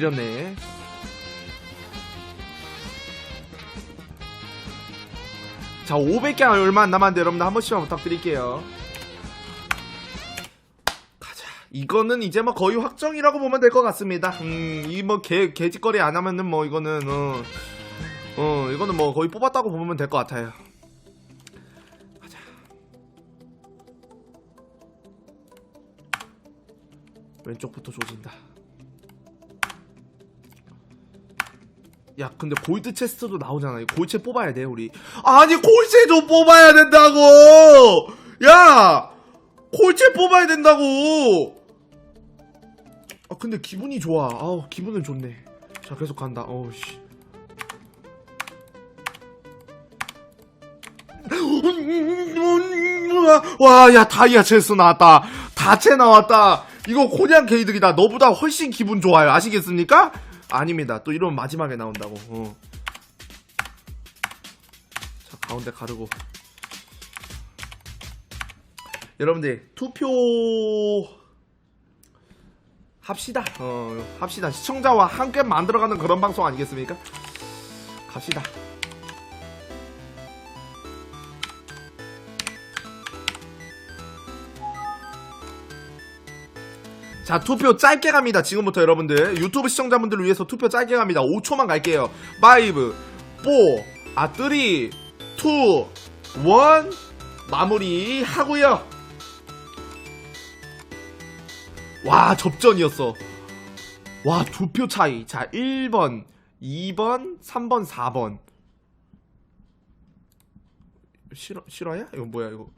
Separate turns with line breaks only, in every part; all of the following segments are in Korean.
지렸네. 자, 500개 얼마 안 남았는데 여러분들 한 번씩만 부탁드릴게요. 가자. 이거는 이제 뭐 거의 확정이라고 보면 될 것 같습니다. 음, 이 뭐 개, 개짓거리 안 하면은 뭐 이거는, 어, 어, 이거는 뭐 거의 뽑았다고 보면 될 것 같아요. 가자. 왼쪽부터 조진다. 야, 근데 골드 체스트도 나오잖아. 이 골체 뽑아야 돼, 우리. 아니, 골체 좀 뽑아야 된다고! 야! 골체 뽑아야 된다고! 아, 근데 기분이 좋아. 아우, 기분은 좋네. 자, 계속 간다. 어우, 씨. 와, 야, 다이아 체스 나왔다. 다체 나왔다. 이거 고냥 게이득이다. 너보다 훨씬 기분 좋아요. 아시겠습니까? 아닙니다. 또 이러면 마지막에 나온다고. 어. 자, 가운데 가르고. 여러분들, 투표 합시다. 어, 합시다. 시청자와 함께 만들어가는 그런 방송 아니겠습니까? 갑시다. 자 투표 짧게 갑니다 지금부터 여러분들. 유튜브 시청자분들을 위해서 투표 짧게 갑니다. 5초만 갈게요. 5 4 아, 3 2 1 마무리 하고요. 와 접전이었어. 와 두 표 차이. 자 1번 2번 3번 4번. 실화, 실화야? 이거 뭐야 이거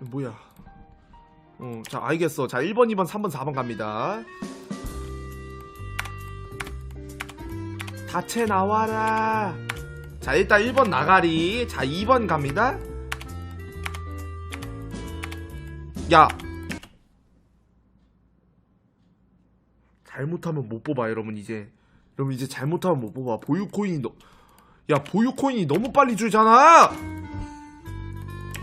뭐야 어, 자, 알겠어. 자, 1번, 2번, 3번, 4번 갑니다. 다채 나와라. 자, 일단 1번 나가리. 자, 2번 갑니다. 야. 잘못하면 못 뽑아, 여러분, 이제. 여러분, 이제 잘못하면 못 뽑아. 보유 코인이 너, 야, 보유 코인이 너무 빨리 줄잖아!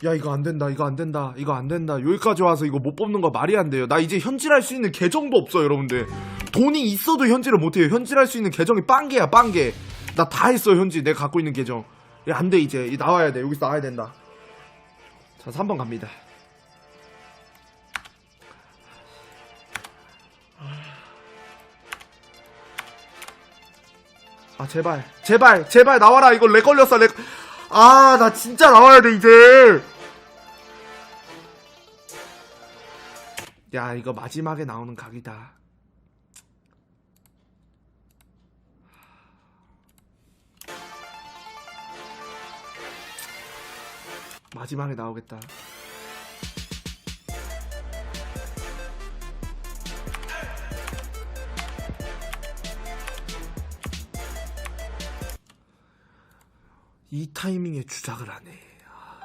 야 이거 안 된다 이거 안 된다 이거 안 된다. 여기까지 와서 이거 못 뽑는 거 말이 안 돼요. 나 이제 현질할 수 있는 계정도 없어 여러분들. 돈이 있어도 현질을 못해요. 현질할 수 있는 계정이 빵개야 빵개. 나 다 했어 현질. 내가 갖고 있는 계정. 안돼 이제. 이 나와야 돼. 여기서 나와야 된다. 자 3번 갑니다. 아 제발. 제발 제발 나와라. 이거 렉 걸렸어 렉. 아, 나 진짜 나와야 돼, 이제. 야, 이거 마지막에 나오는 각이다. 마지막에 나오겠다. 이 타이밍에 주작을 하네. 아.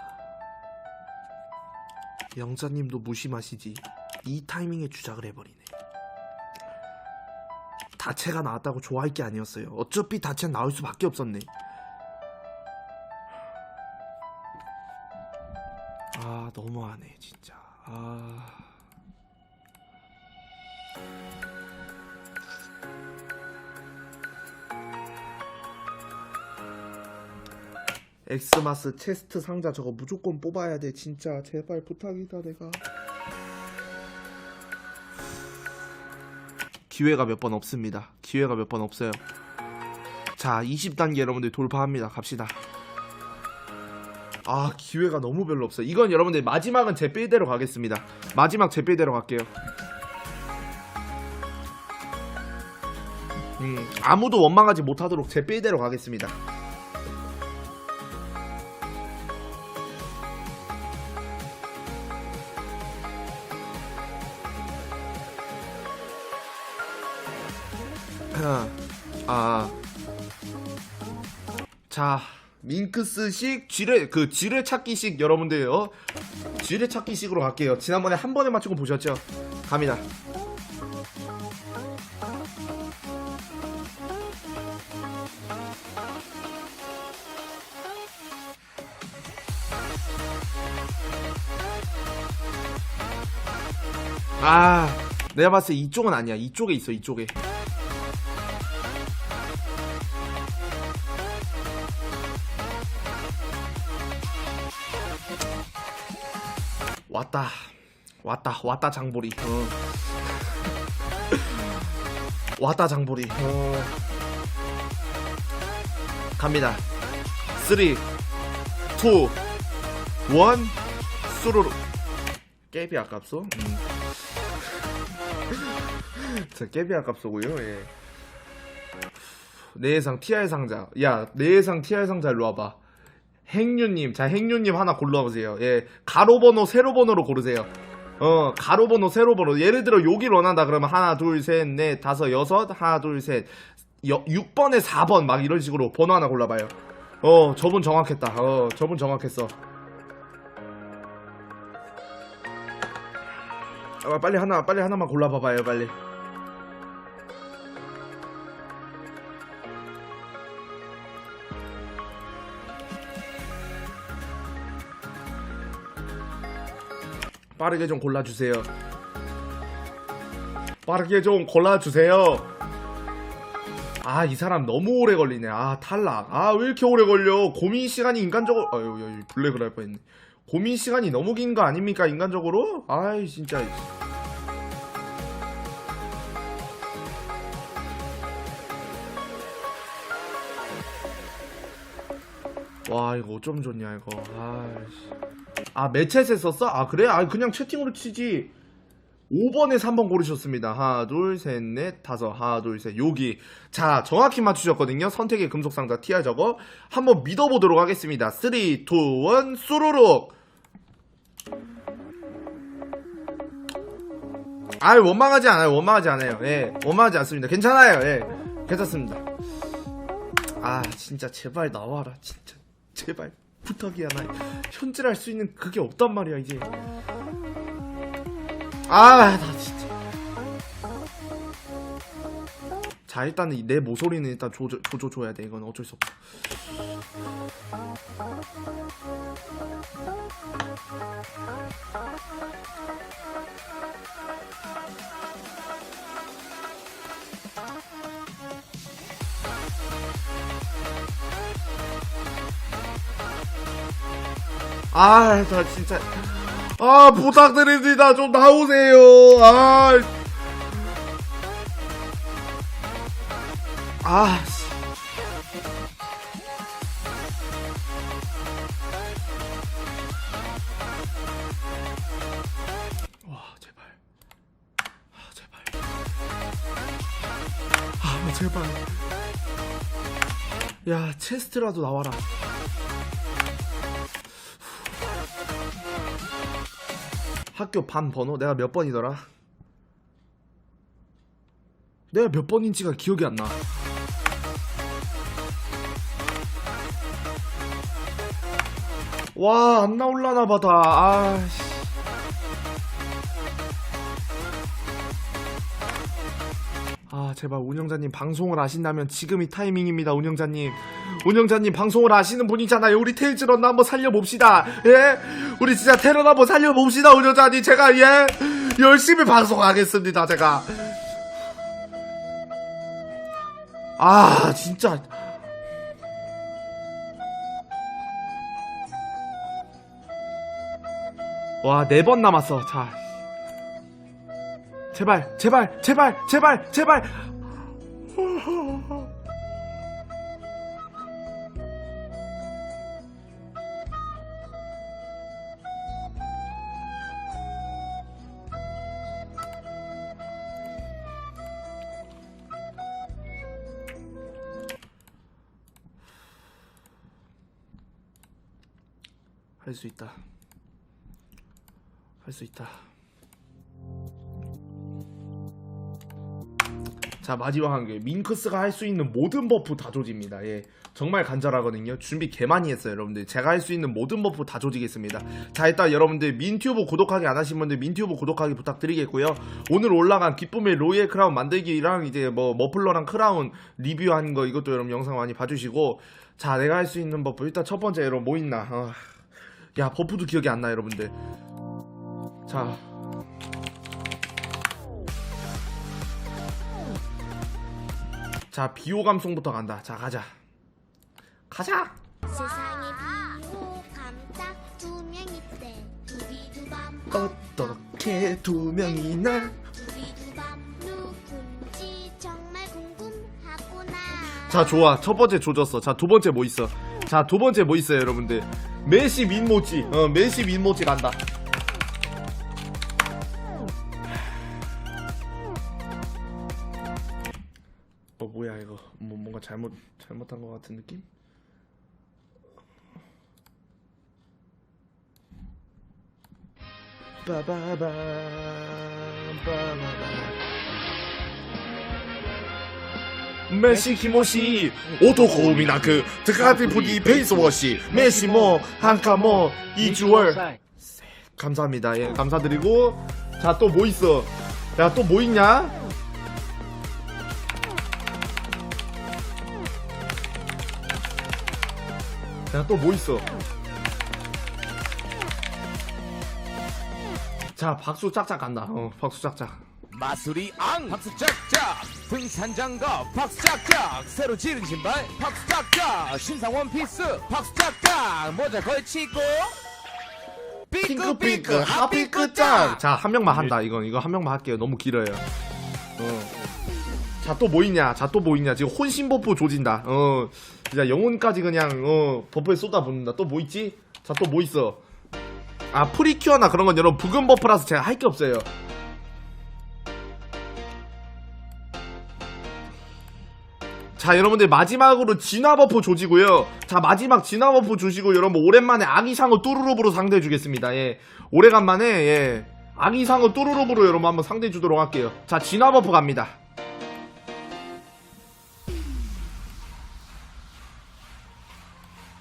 영자님도 무심하시지. 이 타이밍에 주작을 해버리네. 다채가 나왔다고 좋아할 게 아니었어요. 어차피 다채는 나올 수밖에 없었네. 아 너무하네 진짜. 아. 엑스마스 체스트 상자 저거 무조건 뽑아야 돼 진짜 제발 부탁이다 내가 기회가 몇 번 없습니다. 기회가 몇 번 없어요. 자 20단계 여러분들 돌파합니다. 갑시다. 아 기회가 너무 별로 없어요. 이건 여러분들 마지막은 제 빌대로 가겠습니다. 마지막 제 빌대로 갈게요. 음 아무도 원망하지 못하도록 제 빌대로 가겠습니다 아. 자, 밍크스식 쥐레 그 쥐레 찾기식 여러분들요. 쥐레 찾기식으로 갈게요. 지난번에 한 번에 맞추고 보셨죠? 갑니다. 아, 내가 봤을 때 이쪽은 아니야 이쪽에 있어 이쪽에 왔다 장보리 어. 왔다 장보리 어. 갑니다 3 2 1 수루루 깨비 아깝소? 음. 자 깨비 아깝소고요 예. 내 예상 TR 상자 야내 예상 TR 상자 일로 와봐 행류님 자 행류님 하나 골라보세요 예 가로 번호 세로 번호로 고르세요 어 가로 번호 세로 번호. 예를 들어 여기를 원한다 그러면 하나 둘 셋 넷 다섯 여섯 하나 둘셋 6번에 4번 막 이런 식으로 번호 하나 골라봐요. 어 저분 정확했다. 어 저분 정확했어. 아, 빨리 하나 빨리 하나만 골라봐봐요 빨리 빠르게 좀 골라주세요. 빠르게 좀 골라주세요. 아 이 사람 너무 오래 걸리네. 아 탈락. 아 왜 이렇게 오래 걸려? 고민 시간이 인간적으로 아유 야, 블랙을 할 뻔했네. 고민 시간이 너무 긴 거 아닙니까 인간적으로? 아이 진짜. 와 이거 어쩜 좋냐 이거. 아이씨 아 매챗에 썼어? 아 그래? 아 그냥 채팅으로 치지. 5번에 3번 고르셨습니다. 하나 둘 셋 넷 다섯. 하나 둘 셋. 여기. 자 정확히 맞추셨거든요. 선택의 금속상자 TR 저거. 한번 믿어보도록 하겠습니다. 3 2 1 수루룩. 아유 원망하지 않아요. 원망하지 않아요. 예 원망하지 않습니다. 괜찮아요. 예 괜찮습니다. 아 진짜 제발 나와라. 진짜 제발 부탁이야 나 현질할 수 있는 그게 없단 말이야 이제. 아 나 진짜. 자 일단은 내 모서리는 일단 조져, 조져줘야 돼. 이건 어쩔 수 없어 아, 나 진짜. 아, 부탁드립니다. 좀 나오세요. 아. 아, 씨. 와, 제발. 아, 제발. 아, 제발. 야, 체스트라도 나와라. 학교 반 번호 내가 몇 번이더라? 내가 몇 번인지가 기억이 안 나. 와, 안 나올라나 봐다. 아, 씨. 아, 제발 운영자님 방송을 하신다면 지금이 타이밍입니다, 운영자님. 운영자님 방송을 하시는 분이잖아요. 우리 테일즈런 한번 살려봅시다. 예? 우리 진짜 테런 한번 살려봅시다, 운영자님. 제가 예 열심히 방송하겠습니다, 제가. 아, 진짜. 와, 네 번 남았어. 자. 제발, 제발, 제발, 제발, 제발. 할 수 있다. 할 수 있다. 자 마지막 한 개. 밍크스가 할 수 있는 모든 버프 다 조집니다. 예. 정말 간절하거든요. 준비 개 많이 했어요, 여러분들. 제가 할 수 있는 모든 버프 다 조지겠습니다. 자, 일단 여러분들 민튜브 구독하기 안 하신 분들 민튜브 구독하기 부탁드리겠고요. 오늘 올라간 기쁨의 로이의 크라운 만들기랑 이제 뭐 머플러랑 크라운 리뷰한 거 이것도 여러분 영상 많이 봐주시고 자, 내가 할 수 있는 버프 일단 첫 번째 여러분 뭐 있나? 어. 야 버프도 기억이 안 나 여러분들 자 자, 비호 감성부터 간다. 자, 가자. 가자.
세상에 비호 감딱 두 명이 때 두비두밤
어떻게 두 명이 나
두비두밤 누군지 정말 궁금하구나
자, 좋아. 첫 번째 조졌어. 자, 두 번째 뭐 있어? 자, 두 번째 뭐 있어요, 여러분들? 메시 민모찌. 어 메시 민모찌 간다. 어 뭐야 이거. 뭐 뭔가 잘못 잘못한 것 같은 느낌? 빠바밤 빠바밤 メシキモシ男海なく高テプリ페이스 워시 메시 뭐 한카 뭐 이주얼 감사합니다 예 감사드리고 자 또 뭐 있어 야 또 뭐 있냐 야 또 뭐 있어 자 박수 짝짝 간다 어 박수 짝짝
마수리 앙 박수 짝짝 등산 장갑 박수 짝짝 새로 지른 신발 박수 짝짝 신상 원피스 박수 짝짝 모자 걸치고
핑크핑크 하핑크 짱! 자, 한 명만 한다, 이건. 이거 한 명만 할게요. 너무 길어요. 어. 자, 또 뭐 있냐? 자, 또 뭐 있냐? 지금 혼신버프 조진다. 어. 진짜 영혼까지 그냥, 어, 버프에 쏟아붓는다. 또 뭐 있지? 자, 또 뭐 있어? 아, 프리큐어나 그런 건 여러분, 부금 버프라서 제가 할 게 없어요. 자 여러분들 마지막으로 진화 버프 조지고요. 자 마지막 진화 버프 주시고 여러분 오랜만에 아기상어 뚜루루브로 상대해 주겠습니다. 예. 오래간만에 예. 아기상어 뚜루루브로 여러분 한번 상대해 주도록 할게요. 자 진화 버프 갑니다.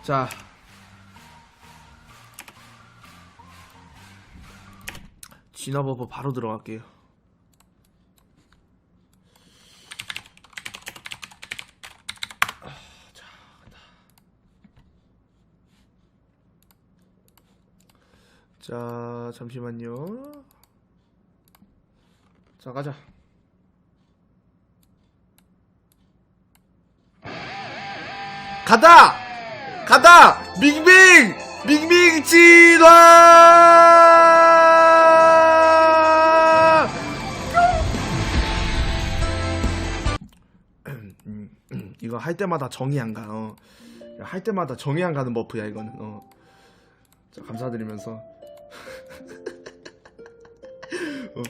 자. 진화 버프 바로 들어갈게요 자, 잠시만요. 자, 가자. 가다! 가다! 밍밍! 밍밍 진화! 이거 할 때마다 정이 안 가. 어. 할 때마다 정이 안 가는 버프야 이거는. 어. 자, 감사드리면서 어,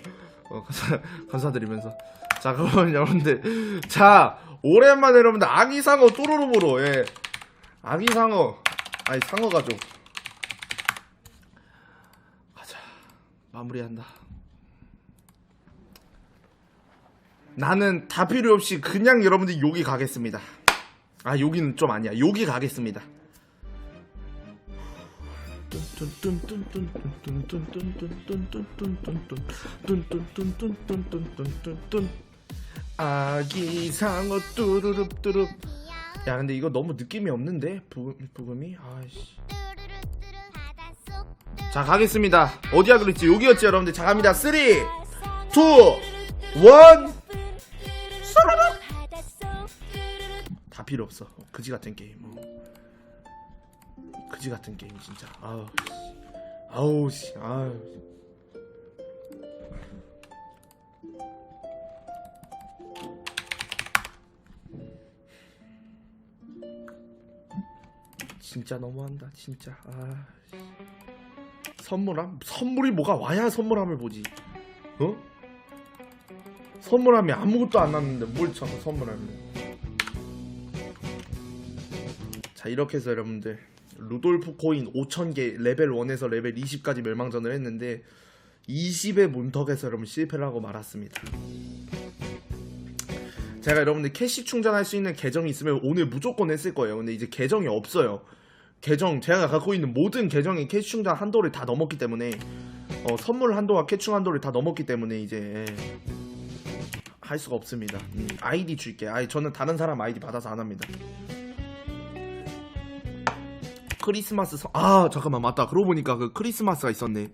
어, 감사, 감사드리면서. 자 그러면 여러분들 자 오랜만에 여러분들 아기상어 또로로보로 예. 아기상어. 아니 상어 가족. 가자. 마무리한다. 나는 다 필요 없이 그냥 여러분들 여기 가겠습니다. 아 여기는 좀 아니야. 여기 가겠습니다 아기 상어 뚜루룹 뚜룹 야 근데 이거 너무 느낌이 없는데? 부금, 부금이? 아이씨. 자 가겠습니다. 어디야 그랬지 여기였지 여러분들. 자 갑니다. 3 2 1다 필요 없어. 그지 같은 게임 어. 그지 같은 게임 진짜. 아우 씨. 아우 씨. 아우 진짜 너무한다 진짜. 아 씨. 선물함? 선물이 뭐가 와야 선물함을 보지? 어? 선물함이 아무것도 안 났는데 뭘 참아 선물함을 자 이렇게 해서 여러분들 루돌프 코인 5000개 레벨 1에서 레벨 20까지 멸망전을 했는데 20의 문턱에서 여러분 실패를 하고 말았습니다. 제가 여러분들 캐시 충전할 수 있는 계정이 있으면 오늘 무조건 했을 거예요. 근데 이제 계정이 없어요. 계정 제가 갖고 있는 모든 계정이 캐시 충전 한도를 다 넘었기 때문에 어, 선물 한도와 캐충 한도를 다 넘었기 때문에 이제 할 수가 없습니다. 음, 아이디 줄게. 아이 저는 다른 사람 아이디 받아서 안 합니다 크리스마스 선... 아 잠깐만 맞다 그러고 보니까 그 크리스마스가 있었네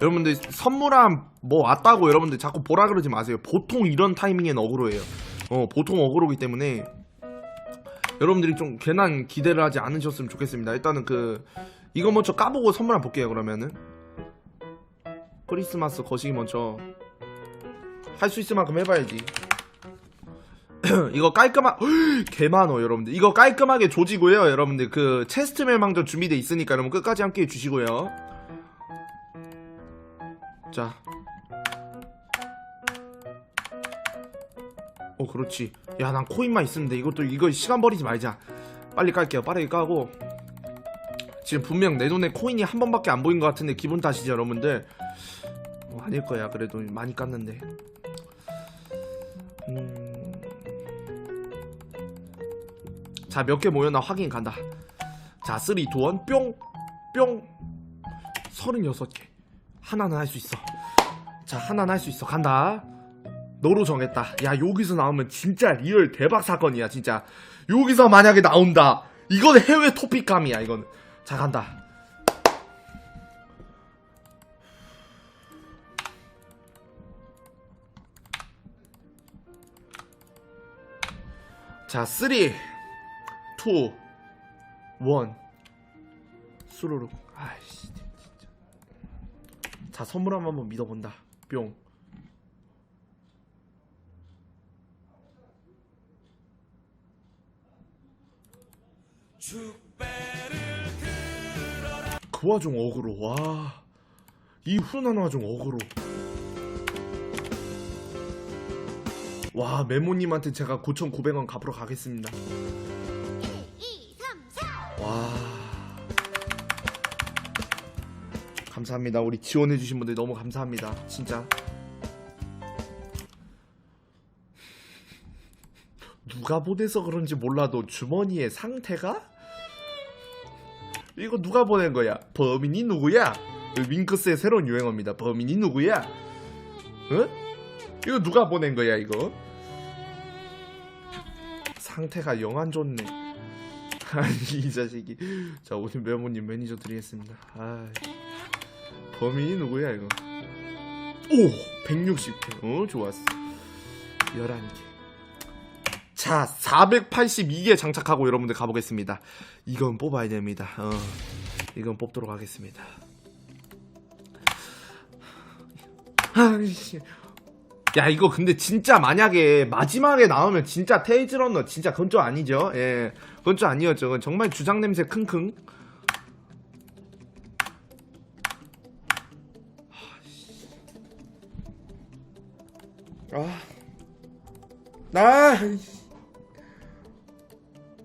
여러분들 선물함 뭐 왔다고 여러분들 자꾸 보라 그러지 마세요 보통 이런 타이밍엔 어그로예요 어 보통 어그로기 때문에 여러분들이 좀 괜한 기대를 하지 않으셨으면 좋겠습니다. 일단은 그 이거 먼저 까보고 선물 한번 볼게요. 그러면은 크리스마스 거시기 먼저 할 수 있을 만큼 해봐야지. 이거 깔끔하 개 많어 여러분들. 이거 깔끔하게 조지고요 여러분들. 그 체스트 멜 망전 준비돼 있으니까 여러분 끝까지 함께 해주시고요. 자. 어 그렇지. 야 난 코인만 있으면 돼. 이것도 이거 시간 버리지 말자. 빨리 깔게요. 빠르게 까고. 지금 분명 내 눈에 코인이 한 번밖에 안 보인 것 같은데 기분 탓이죠 여러분들? 어, 아닐 거야 그래도. 많이 깠는데 자 몇 개 모였나 확인 간다 자 3, 2, 1 뿅! 뿅! 36개 하나는 할 수 있어 자 하나는 할 수 있어 간다 너로 정했다. 야 여기서 나오면 진짜 리얼 대박 사건이야 진짜. 여기서 만약에 나온다. 이건 해외 토픽감이야 이건. 자 간다. 자 3, 2, 1 수루룩. 아이씨 진짜. 자 선물 한번 한번 믿어본다. 뿅. 그 와중 어그로 와. 이 훈한 와중 어그로. 와 메모님한테 제가 9,900원 갚으러 가겠습니다. 감사합니다. 우리 지원해주신 분들 너무 감사합니다. 진짜. 누가 보내서 그런지 몰라도 주머니의 상태가? 이거 누가 보낸 거야? 범인이 누구야? 윙크스의 새로운 유행어입니다. 범인이 누구야? 응? 이거 누가 보낸 거야 이거? 상태가 영 안 좋네. 아니 이 자식이 자 오늘 메모님 매니저 드리겠습니다 아 범인이 누구야 이거? 오! 160개. 어 좋았어. 11개. 자 482개 장착하고 여러분들 가보겠습니다. 이건 뽑아야 됩니다. 어 이건 뽑도록 하겠습니다. 아이씨. 야 이거 근데 진짜 만약에 마지막에 나오면 진짜 테이즈 런너 진짜 좀 아니죠? 예좀 아니었죠. 정말 주장 냄새 킁킁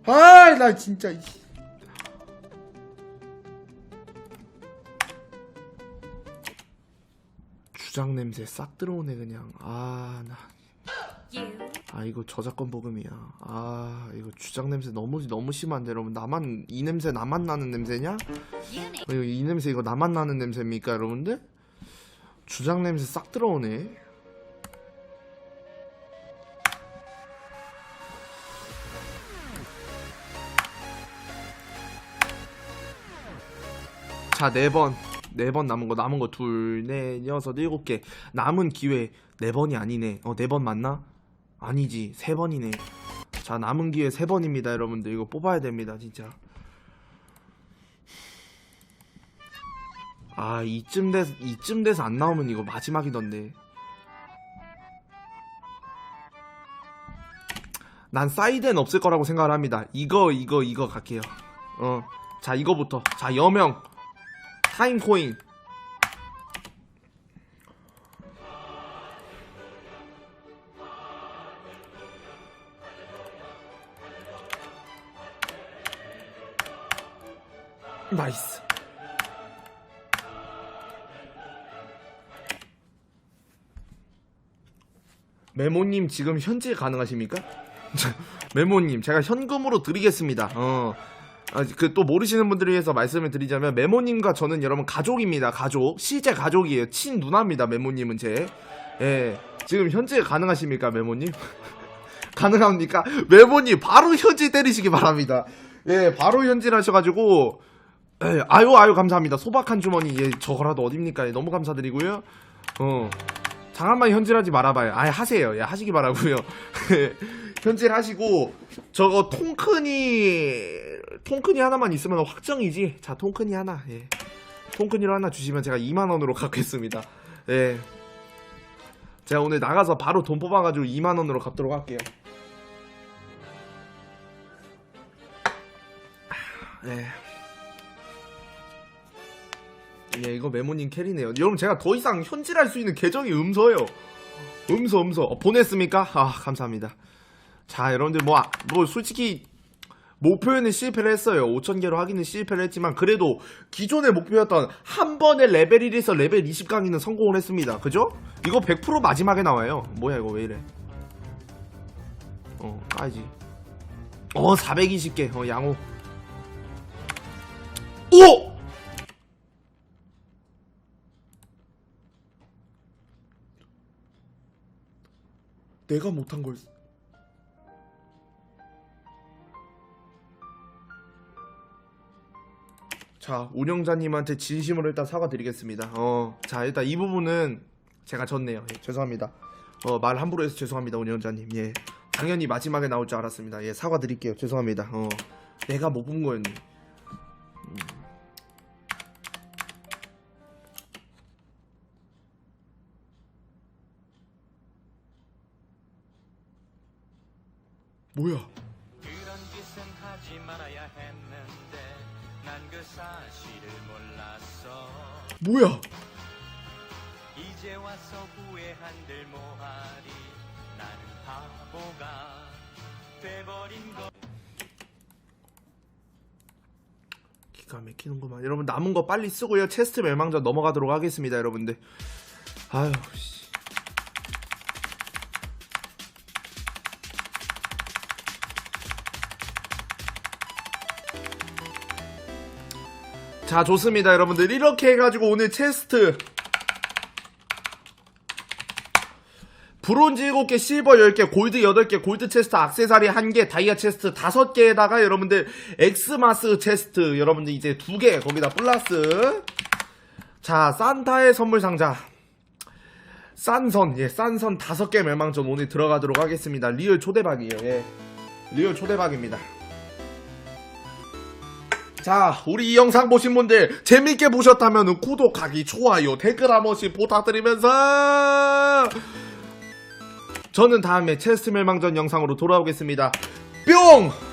아아나 진짜 이. 주장 냄새 싹 들어오네 그냥 아 나 아 이거 저작권 보금이야. 아 이거 주장 냄새 너무 너무 심한데 여러분 나만 이 냄새 나만 나는 냄새냐? 어, 이거 이 냄새 이거 나만 나는 냄새입니까 여러분들? 주장 냄새 싹 들어오네. 자, 네 번. 네 번 남은 거, 남은 거 둘, 넷, 여섯, 일곱 개. 남은 기회 네 번이 아니네. 어, 네 번 맞나? 아니지, 세 번이네. 자, 남은 기회 세 번입니다, 여러분들. 이거 뽑아야 됩니다, 진짜. 아, 이쯤 돼서, 이쯤 돼서 안 나오면 이거 마지막이던데. 난 사이드엔 없을 거라고 생각을 합니다. 이거, 이거, 이거 갈게요. 어. 자, 이거부터. 자, 여명. 타임 코인. 나이스. 메모님 지금 현재 가능하십니까? 메모님 제가 현금으로 드리겠습니다. 어. 그 또 모르시는 분들을 위해서 말씀을 드리자면 메모님과 저는 여러분 가족입니다. 가족 실제 가족이에요. 친 누나입니다. 메모님은 제. 예. 지금 현재 가능하십니까 메모님? 가능합니까? 메모님 바로 현질 때리시기 바랍니다. 예, 바로 현질하셔가지고 예, 아유 아유 감사합니다. 소박한 주머니 예, 저거라도 어딥니까? 예, 너무 감사드리고요. 어. 잠깐만 현질하지 말아봐요. 아예 하세요. 예, 하시기 바라고요. 현질하시고 저거 통큰이 통큰이 하나만 있으면 확정이지. 자 통큰이 하나. 예. 통큰이로 하나 주시면 제가 2만 원으로 갚겠습니다. 예. 제가 오늘 나가서 바로 돈 뽑아가지고 2만 원으로 갚도록 할게요. 네. 예, 이거 메모님 캐리네요. 여러분, 제가 더 이상 현질할 수 있는 계정이 음서예요. 음서, 음서. 어, 보냈습니까? 아, 감사합니다. 자, 여러분들, 뭐, 아, 뭐, 솔직히, 목표에는 실패를 했어요. 5,000개로 하기는 실패를 했지만, 그래도 기존의 목표였던 한 번에 레벨 1에서 레벨 20 강의는 성공을 했습니다. 그죠? 이거 100% 마지막에 나와요. 뭐야, 이거 왜 이래? 어, 까야지. 어, 420개. 어, 양호. 오! 내가 못한 걸. 자, 운영자님한테 진심으로 일단 사과드리겠습니다. 어, 자, 일단 이 부분은 제가 졌네요. 예, 죄송합니다. 어, 말 함부로 해서 죄송합니다, 운영자님. 예. 당연히 마지막에 나올 줄 알았습니다. 예, 사과드릴게요. 죄송합니다. 어, 내가 못 본 거였네. 뭐야?
그런 짓은 하지 말아야 했는데 난그 사실을 몰랐어
뭐야?
이제 와서 후회한들 뭐하리 나는 바보가 돼버린 거
기가 막히는구만. 여러분 남은 거 빨리 쓰고요. 체스트 멸망전 넘어가도록 하겠습니다, 여러분들. 아유, 자, 좋습니다, 여러분들. 이렇게 해가지고 오늘 체스트. 브론즈 7개, 실버 10개, 골드 8개, 골드 체스트, 악세사리 1개, 다이아 체스트 5개에다가 여러분들 엑스마스 체스트 여러분들 이제 2개 거기다 플러스. 자 산타의 선물 상자. 싼선 예 싼선 5개 멸망전 오늘 들어가도록 하겠습니다. 리얼 초대박이에요 예. 리얼 초대박입니다 자, 우리 이 영상 보신 분들 재밌게 보셨다면 구독하기, 좋아요, 댓글 한 번씩 부탁드리면서 저는 다음에 체스트 멸망전 영상으로 돌아오겠습니다. 뿅!